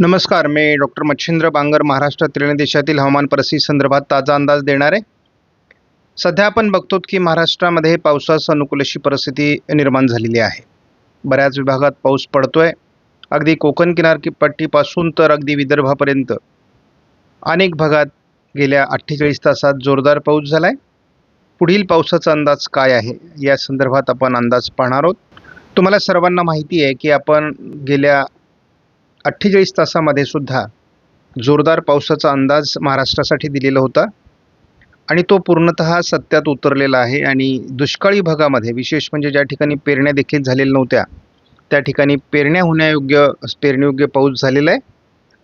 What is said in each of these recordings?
नमस्कार मी डॉक्टर मच्छिंद्र बांगर महाराष्ट्रातील आणि देशातील हवामान परिस्थिती संदर्भात ताजा अंदाज देणार आहे. सध्या आपण बघतो की महाराष्ट्रामध्ये पावसास अनुकूल अशी परिस्थिती निर्माण झालेली आहे. बऱ्याच विभागात पाऊस पडतो आहे अगदी कोकण किनारपट्टीपासून तर अगदी विदर्भापर्यंत. अनेक भागात गेल्या अठ्ठेचाळीस तासात जोरदार पाऊस झाला आहे पुढील पावसाचा अंदाज काय आहे? या संदर्भात आपण अंदाज पाहणार आहोत. तुम्हाला सर्वांना माहिती आहे की आपण गेल्या अठ्ठेचाळीस तासामध्ये सुद्धा जोरदार पावसाचा अंदाज महाराष्ट्रासाठी दिलेला होता. आणि तो पूर्णतः सत्यात उतरलेला आहे आणि दुष्काळी भागामध्ये विशेष म्हणजे ज्या ठिकाणी पेरण्या देखील झालेल्या नव्हत्या त्या ठिकाणी पेरण्या होण्यायोग्य पेरणीयोग्य पाऊस झालेला आहे.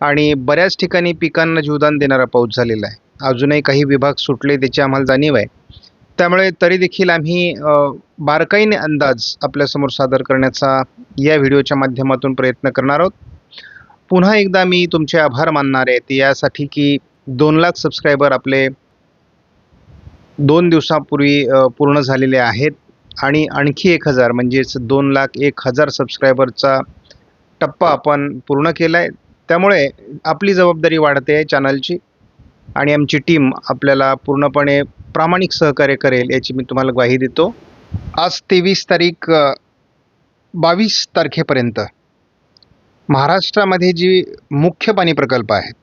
आणि बऱ्याच ठिकाणी पिकांना जीवदान देणारा पाऊस झालेला आहे. अजूनही काही विभाग सुटले त्याची आम्हाला जाणीव आहे. त्यामुळे तरी देखील आम्ही बारकाईने अंदाज आपल्यासमोर सादर करण्याचा या व्हिडिओच्या माध्यमातून प्रयत्न करणार आहोत. पुन्हा एकदा मी तुमचे आभार मानणार आहे. यासाठी की दोन लाख सबस्क्रायबर आपले दोन दिवसापूर्वी पूर्ण झालेले आहेत. आणि आणखी एक हजार म्हणजेच दोन लाख एक हजार सबस्क्रायबरचा टप्पा आपण पूर्ण केला आहे त्यामुळे आपली जबाबदारी वाढते आहे चॅनलची आणि आमची टीम आपल्याला पूर्णपणे प्रामाणिक सहकार्य करेल याची मी तुम्हाला ग्वाही देतो. आज तेवीस तारीख बावीस तारखेपर्यंत. महाराष्ट्रामध्ये जी मुख्य पाणी प्रकल्प आहेत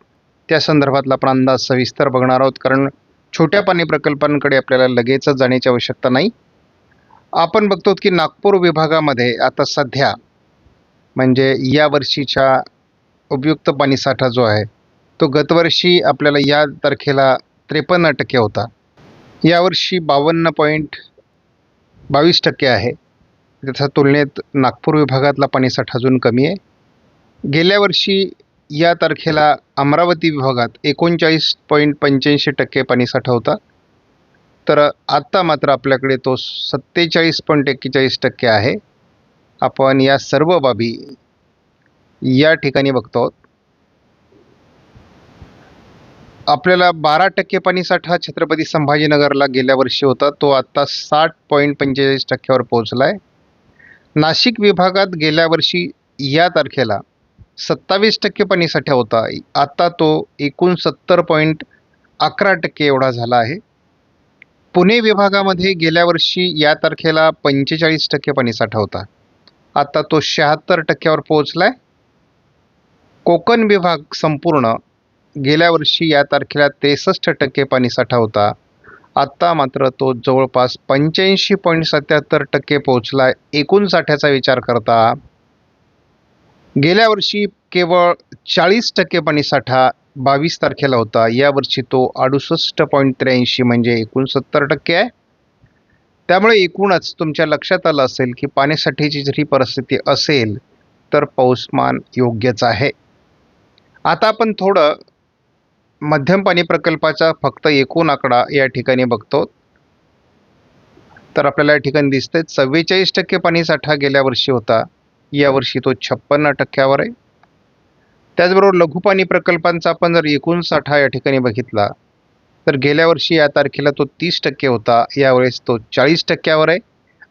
त्या संदर्भातला आपण अंदाज सविस्तर बघणार आहोत कारण छोट्या पाणी प्रकल्पांकडे आपल्याला लगेचच जाण्याची आवश्यकता नाही. आपण बघतो की नागपूर विभागामध्ये आता सध्या म्हणजे या वर्षीच्या उपयुक्त पाणीसाठा जो आहे तो गतवर्षी आपल्याला या तारखेला त्रेपन्न टक्के होता. यावर्षी बावन्न पॉईंट बावीस टक्के आहे. त्याच्या तुलनेत नागपूर विभागातला पाणीसाठा अजून कमी आहे. गेल्या वर्षी या तारखेला अमरावती विभागात एकोणचाळीस पॉईंट पंच्याऐंशी टक्के पाणीसाठा होता तर आत्ता मात्र आपल्याकडे तो सत्तेचाळीस पॉईंट एक्केचाळीस टक्के आहे. आपण या सर्व बाबी या ठिकाणी बघतो आहोत. आपल्याला बारा टक्के पाणीसाठा छत्रपती संभाजीनगरला गेल्या वर्षी होता. तो आत्ता साठ पॉईंट पंचेचाळीस टक्क्यावर पोहोचला आहे नाशिक विभागात गेल्या वर्षी या तारखेला सत्तावीस टक्के पाणीसाठा होता. आता तो एकूण सत्तर पॉईंट अकरा टक्के एवढा झाला आहे. पुणे विभागामध्ये गेल्या वर्षी या तारखेला पंचेचाळीस टक्के पाणीसाठा होता. आता तो शहात्तर टक्क्यावर पोहोचला आहे कोकण विभाग संपूर्ण गेल्या वर्षी या तारखेला त्रेसष्ट टक्के पाणीसाठा होता. आत्ता मात्र तो जवळपास पंच्याऐंशी पॉईंट सत्याहत्तर टक्के पोहोचला एकूण साठ्याचा विचार करता गेल्या वर्षी केवळ चाळीस टक्के पाणीसाठा बावीस तारखेला होता. यावर्षी तो अडुसष्ट पॉईंट त्र्याऐंशी म्हणजे एकोणसत्तर टक्के आहे. त्यामुळे एकूणच तुमच्या लक्षात आलं असेल की पाण्यासाठीची जरी परिस्थिती असेल तर पाऊसमान योग्यच आहे. आता आपण थोडं मध्यम पाणी प्रकल्पाचा फक्त एकूण आकडा या ठिकाणी बघतो. तर आपल्याला या ठिकाणी दिसतंय चव्वेचाळीस टक्के पाणीसाठा गेल्या वर्षी होता. यावर्षी तो छप्पन्न टक्क्यावर आहे. त्याचबरोबर लघुपाणी प्रकल्पांचा आपण जर एकूण साठा या ठिकाणी बघितला तर गेल्या वर्षी या तारखेला तो तीस टक्के होता. यावेळेस तो चाळीस टक्क्यावर आहे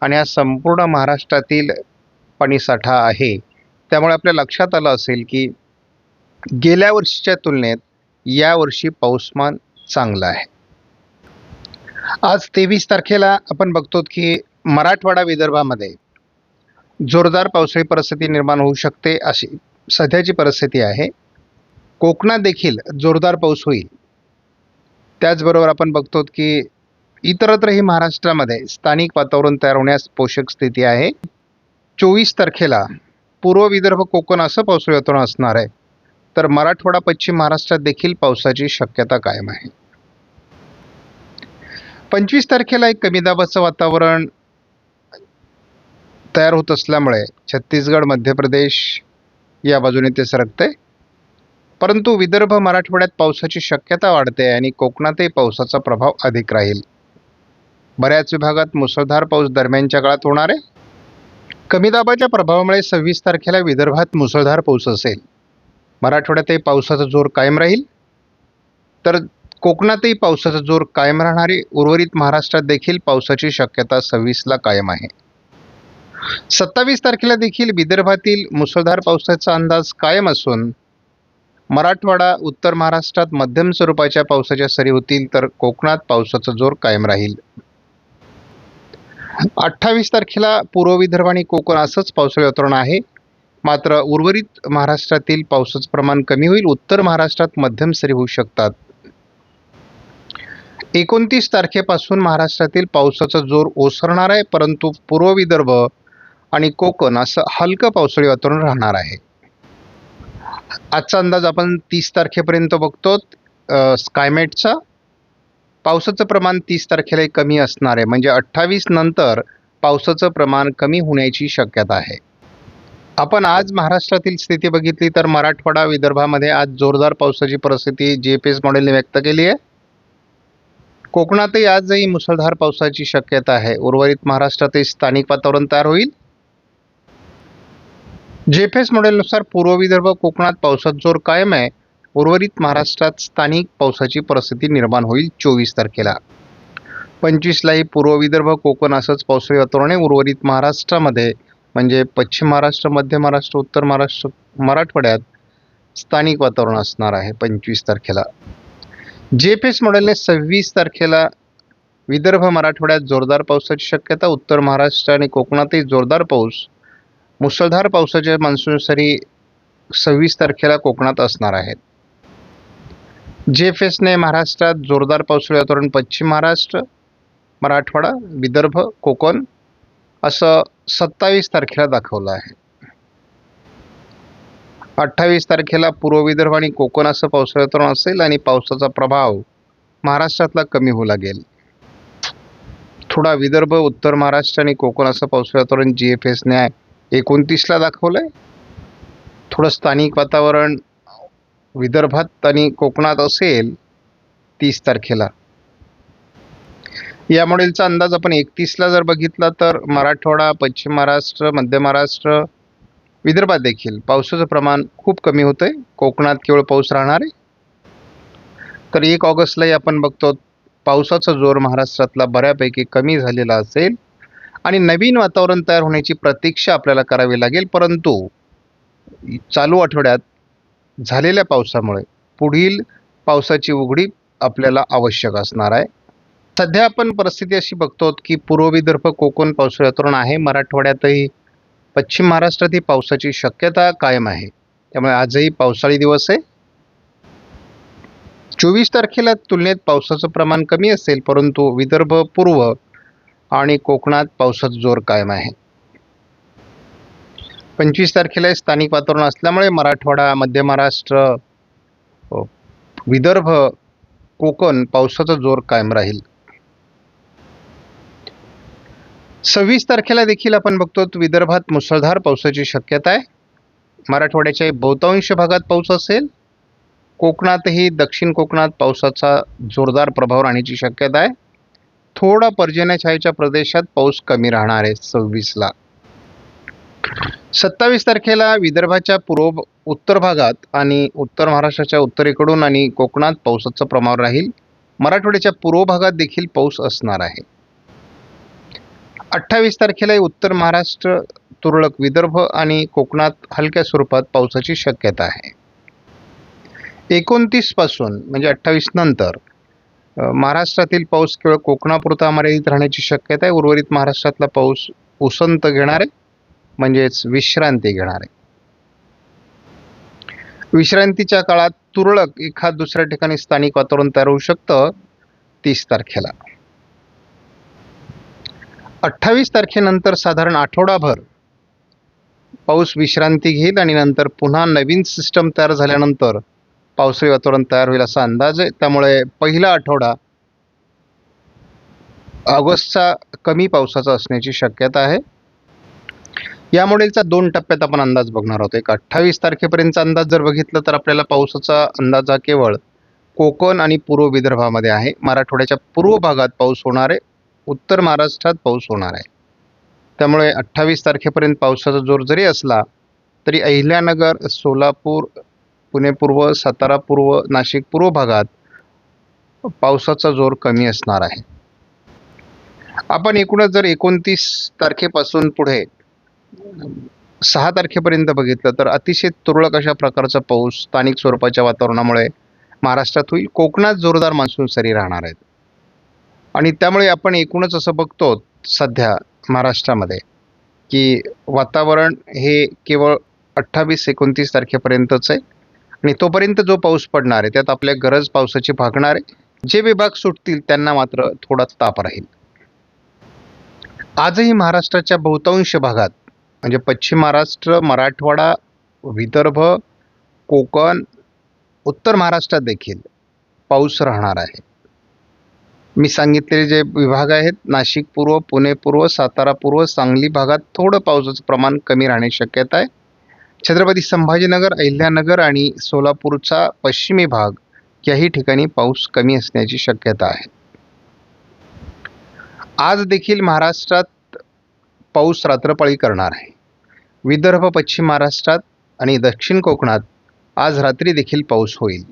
आणि हा संपूर्ण महाराष्ट्रातील पाणीसाठा आहे. त्यामुळे आपल्या लक्षात आलं असेल की गेल्या वर्षीच्या तुलनेत यावर्षी पाऊसमान चांगलं आहे. आज तेवीस तारखेला आपण बघतो की मराठवाडा विदर्भामध्ये जोरदार पावसाळी परिस्थिती निर्माण होऊ शकते अशी सध्याची परिस्थिती आहे. कोकणात देखील जोरदार पाऊस होईल. त्याचबरोबर आपण बघतो की इतरत्रही महाराष्ट्रामध्ये स्थानिक वातावरण तयार होण्यास पोषक स्थिती आहे. चोवीस तारखेला पूर्व विदर्भ कोकण असं पावसाळी वातावरण असणार आहे. तर मराठवाडा पश्चिम महाराष्ट्रात देखील पावसाची शक्यता कायम आहे. पंचवीस तारखेला एक कमी दाबाचं वातावरण तयार होत असल्यामुळे छत्तीसगड मध्य प्रदेश या बाजूने ते सरकते. परंतु विदर्भ मराठवाड्यात पावसाची शक्यता वाढते आणि कोकणातही पावसाचा प्रभाव अधिक राहील. बऱ्याच विभागात मुसळधार पाऊस दरम्यानच्या काळात होणार आहे. कमी दाबाच्या प्रभावामुळे सव्वीस तारखेला विदर्भात मुसळधार पाऊस असेल. मराठवाड्यातही पावसाचा जोर कायम राहील. तर कोकणातही पावसाचा जोर कायम राहणारी उर्वरित महाराष्ट्रात देखील पावसाची शक्यता सव्वीसला कायम आहे. सत्तावीस तारखेला देखील विदर्भातील मुसळधार पावसाचा अंदाज कायम असून मराठवाडा उत्तर महाराष्ट्रात मध्यम स्वरूपाच्या पावसाच्या सरी होतील तर कोकणात पावसाचा जोर कायम राहील. अठ्ठावीस तारखेला पूर्व विदर्भ आणि कोकण असंच पावसाळी वातावरण आहे. मात्र उर्वरित महाराष्ट्रातील पावसाचं प्रमाण कमी होईल उत्तर महाराष्ट्रात मध्यम सरी होऊ शकतात. एकोणतीस तारखेपासून महाराष्ट्रातील पावसाचा जोर ओसरणार आहे परंतु पूर्व विदर्भ आणि कोकण असं हलकं पावसाळी वातावरण राहणार आहे. आजचा अंदाज आपण तीस तारखेपर्यंत बघतो. स्कायमेटचा पावसाचं प्रमाण तीस तारखेला कमी असणार आहे. म्हणजे अठ्ठावीस नंतर पावसाचं प्रमाण कमी होण्याची शक्यता आहे. आपण आज महाराष्ट्रातील स्थिती बघितली तर मराठवाडा विदर्भामध्ये आज जोरदार पावसाची परिस्थिती जी पी एस मॉडेलने व्यक्त केली आहे. कोकणातही आजही मुसळधार पावसाची शक्यता आहे. उर्वरित महाराष्ट्रातही स्थानिक वातावरण तयार होईल. जेफेस मॉडेलनुसार पूर्व विदर्भ कोकणात पावसात जोर कायम आहे. उर्वरित महाराष्ट्रात स्थानिक पावसाची परिस्थिती निर्माण होईल चोवीस तारखेला. पंचवीसलाही पूर्व विदर्भ कोकण असंच पावसाळी वातावरण आहे. उर्वरित महाराष्ट्रामध्ये म्हणजे पश्चिम महाराष्ट्र मध्य महाराष्ट्र उत्तर महाराष्ट्र मराठवाड्यात स्थानिक वातावरण असणार आहे पंचवीस तारखेला. जेफेस मॉडेलने सव्वीस तारखेला विदर्भ मराठवाड्यात जोरदार पावसाची शक्यता उत्तर महाराष्ट्र आणि कोकणातही जोरदार पाऊस मुसळधार पावसाच्या मान्सून सरी सव्वीस तारखेला कोकणात असणार आहेत. जेफेसने महाराष्ट्रात जोरदार पावसाळी वातावरण पश्चिम महाराष्ट्र मराठवाडा विदर्भ कोकण असं सत्तावीस तारखेला दाखवलं आहे. अठ्ठावीस तारखेला पूर्व विदर्भ आणि कोकण असं पावसाळी वातावरण असेल आणि पावसाचा प्रभाव महाराष्ट्रातला कमी होऊ लागेल. थोडा विदर्भ उत्तर महाराष्ट्र आणि कोकण असं पावसाळी वातावरण जी एफ एसने एकोणतीसला दाखवलं आहे थोडं स्थानिक वातावरण विदर्भात आणि कोकणात असेल तीस तारखेला. या मॉडेलचा अंदाज आपण एकतीसला जर बघितला तर मराठवाडा पश्चिम महाराष्ट्र मध्य महाराष्ट्र विदर्भात देखील पावसाचं प्रमाण खूप कमी होतं आहे कोकणात केवळ पाऊस राहणार आहे. तर एक ऑगस्टलाही आपण बघतो पावसाचा जोर महाराष्ट्रातला बऱ्यापैकी कमी झालेला असेल. आणि नवीन वातावरण तयार होण्याची प्रतीक्षा आपल्याला करावी लागेल. परंतु चालू आठवड्यात झालेल्या पावसामुळे पुढील पावसाची उघडी आपल्याला आवश्यक असणार आहे. सध्या आपण परिस्थिती अशी बघतो की पूर्व विदर्भ कोकण पावसाळी वातावरण आहे. मराठवाड्यातही पश्चिम महाराष्ट्रातही पावसाची शक्यता कायम आहे. त्यामुळे आजही पावसाळी दिवस आहे. चोवीस तारखेला तुलनेत पावसाचं प्रमाण कमी असेल परंतु विदर्भ पूर्व आणि कोकणात पावसाचा जोर कायम आहे. पंचवीस तारखेला स्थानिक वातावरण असल्यामुळे मराठवाडा मध्य महाराष्ट्र विदर्भ कोकण पावसाचा जोर कायम राहील. सव्वीस तारखेला देखील आपण बघतो विदर्भात मुसळधार पावसाची शक्यता आहे. मराठवाड्याच्या बहुतांश भागात पाऊस असेल. कोकणातही दक्षिण कोकणात पावसाचा जोरदार प्रभाव राहण्याची शक्यता आहे. थोडा पर्जन्यछायेच्या प्रदेशात पाऊस कमी राहणार आहे सव्वीसला. सत्तावीस तारखेला विदर्भाच्या पूर्व उत्तर भागात आणि उत्तर महाराष्ट्राच्या उत्तरेकडून आणि कोकणात पावसाचं प्रमाण राहील. मराठवाड्याच्या पूर्व भागात देखील पाऊस असणार आहे. अठ्ठावीस तारखेला उत्तर महाराष्ट्र तुरळक विदर्भ आणि कोकणात हलक्या स्वरूपात पावसाची शक्यता आहे. एकोणतीसपासून म्हणजे अठ्ठावीस नंतर महाराष्ट्रातील पाऊस केवळ कोकणापुरता मर्यादित राहण्याची शक्यता आहे उर्वरित महाराष्ट्रातला पाऊस उसंत घेणार आहे म्हणजेच विश्रांती घेणार. आहे विश्रांतीच्या काळात तुरळक एखाद दुसऱ्या ठिकाणी स्थानिक वातावरण तयार होऊ शकतं तीस तारखेला. अठ्ठावीस तारखेनंतर साधारण आठवडाभर पाऊस विश्रांती घेईल आणि नंतर पुन्हा नवीन सिस्टम तयार झाल्यानंतर पावसाळी वातावरण तयार होईल असा अंदाज आहे. त्यामुळे पहिला आठवडा ऑगस्टचा कमी पावसाचा असण्याची शक्यता आहे. या मॉडेलचा दोन टप्प्यात आपण अंदाज बघणार आहोत. एक अठ्ठावीस तारखेपर्यंतचा अंदाज जर बघितलं तर आपल्याला पावसाचा अंदाज हा केवळ कोकण आणि पूर्व विदर्भामध्ये आहे. मराठवाड्याच्या पूर्व भागात पाऊस होणार आहे. उत्तर महाराष्ट्रात पाऊस होणार आहे. त्यामुळे अठ्ठावीस तारखेपर्यंत पावसाचा जोर जरी असला तरी अहिल्यानगर सोलापूर पुणे पूर्व सातारा पूर्व नाशिक पूर्व भागात पावसाचा जोर कमी असणार आहे. आपण एकूणच जर एकोणतीस तारखेपासून पुढे सहा तारखेपर्यंत बघितलं तर अतिशय तुरळक अशा प्रकारचा पाऊस स्थानिक स्वरूपाच्या वातावरणामुळे महाराष्ट्रात होईल कोकणात जोरदार मान्सून सरी राहणार आहेत. आणि त्यामुळे आपण एकूणच असं बघतो सध्या महाराष्ट्रामध्ये की वातावरण हे केवळ अठ्ठावीस एकोणतीस तारखेपर्यंतच आहे. आणि तोपर्यंत जो पाऊस पडणार आहे त्यात आपल्या गरज पावसाची भागणार आहे. जे विभाग सुटतील त्यांना मात्र थोडा ताप राहील. आजही महाराष्ट्राच्या बहुतांश भागात म्हणजे पश्चिम महाराष्ट्र मराठवाडा विदर्भ कोकण उत्तर महाराष्ट्रात देखील पाऊस राहणार आहे. मी सांगितलेले जे विभाग आहेत नाशिक पूर्व पुणे पूर्व सातारा पूर्व सांगली भागात थोडं पावसाचं प्रमाण कमी राहण्याची शक्यता आहे. छत्रपती संभाजीनगर अहिल्यानगर आणि सोलापूरचा पश्चिमी भाग याही ठिकाणी पाऊस कमी असण्याची शक्यता आहे. आज देखील महाराष्ट्रात पाऊस रात्रपाळी करणार आहे. विदर्भ पश्चिम महाराष्ट्रात आणि दक्षिण कोकणात आज रात्री देखील पाऊस होईल.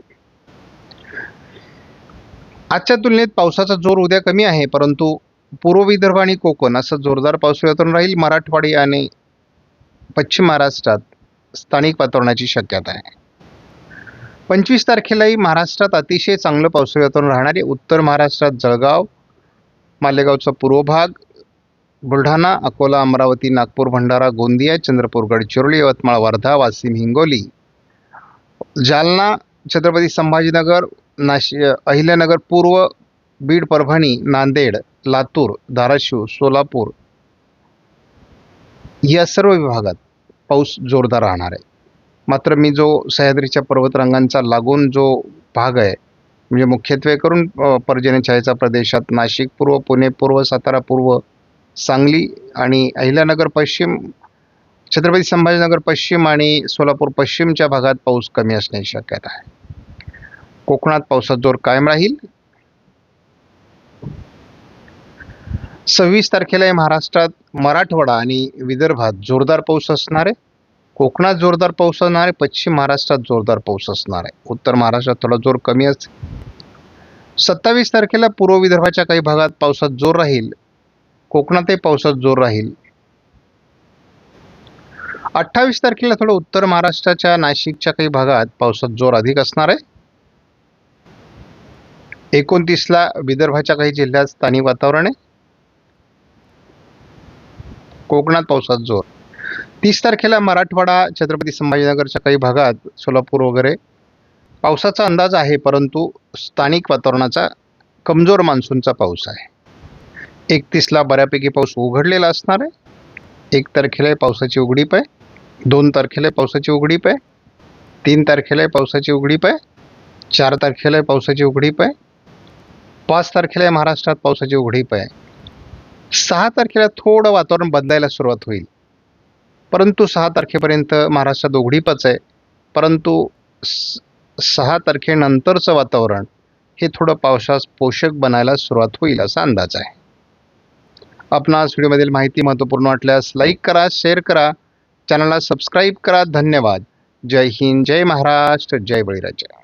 आजच्या तुलनेत पावसाचा जोर उद्या कमी आहे परंतु पूर्व विदर्भ आणि कोकण असं जोरदार पाऊस वातावरण राहील. मराठवाडी आणि पश्चिम महाराष्ट्रात स्थानिक वातावरणाची शक्यता आहे. पंचवीस तारखेलाही महाराष्ट्रात अतिशय चांगलं पावसाळी वातावरण राहणार आहे उत्तर महाराष्ट्रात जळगाव मालेगावचा पूर्व भाग बुलढाणा अकोला अमरावती नागपूर भंडारा गोंदिया चंद्रपूर गडचिरोली यवतमाळ वर्धा वाशिम हिंगोली जालना छत्रपती संभाजीनगर नाशिक अहिल्यानगर पूर्व बीड परभणी नांदेड लातूर धाराशिव सोलापूर या सर्व विभागात. पाऊस जोरदार राहणार आहे. मात्र मी जो सह्याद्रीच्या पर्वतरांगांचा लागून जो भाग आहे म्हणजे मुख्यत्वे करून पर्जन्यछायेचा प्रदेशात नाशिक पूर्व पुणे पूर्व सातारा पूर्व सांगली आणि अहिल्यानगर पश्चिम छत्रपती संभाजीनगर पश्चिम आणि सोलापूर पश्चिमच्या भागात पाऊस कमी असण्याची शक्यता आहे. कोकणात पावसाचा जोर कायम राहील. सव्वीस तारखेला महाराष्ट्रात मराठवाडा आणि विदर्भात जोरदार पाऊस असणार आहे. कोकणात जोरदार पाऊस असणार आहे. पश्चिम महाराष्ट्रात जोरदार पाऊस असणार आहे. उत्तर महाराष्ट्रात थोडा जोर कमी असेल. सत्तावीस तारखेला पूर्व विदर्भाच्या काही भागात पावसात जोर राहील. कोकणातही पावसात जोर राहील. अठ्ठावीस तारखेला थोडं उत्तर महाराष्ट्राच्या नाशिकच्या काही भागात पावसात जोर अधिक असणार आहे. एकोणतीसला विदर्भाच्या काही जिल्ह्यात स्थानिक वातावरण आहे. कोकणात पावसात जोर. तीस तारखेला मराठवाडा छत्रपती संभाजीनगरच्या काही भागात सोलापूर वगैरे पावसाचा अंदाज आहे परंतु स्थानिक वातावरणाचा कमजोर मान्सूनचा पाऊस आहे. एकतीसला बऱ्यापैकी पाऊस उघडलेला असणार आहे. एक तारखेला पावसाची उघडीप आहे. दोन तारखेला पावसाची उघडीप आहे. तीन तारखेला पावसाची उघडीप आहे. चार तारखेला पावसाची उघडीप आहे. पाच तारखेला महाराष्ट्रात पावसाची उघडीप आहे. सहा तारखेला थोडं वातावरण बदलायला सुरुवात होईल. परंतु सहा तारखेपर्यंत महाराष्ट्रात उघडीपच आहे. परंतु स- सहा तारखेनंतरचं वातावरण हे थोडं पावसास पोषक बनायला सुरुवात होईल असा अंदाज आहे. आपणास व्हिडिओमधील माहिती महत्त्वपूर्ण वाटल्यास लाईक करा शेअर करा चॅनलला सबस्क्राईब करा. धन्यवाद. जय हिंद जय महाराष्ट्र जय बळीराजा.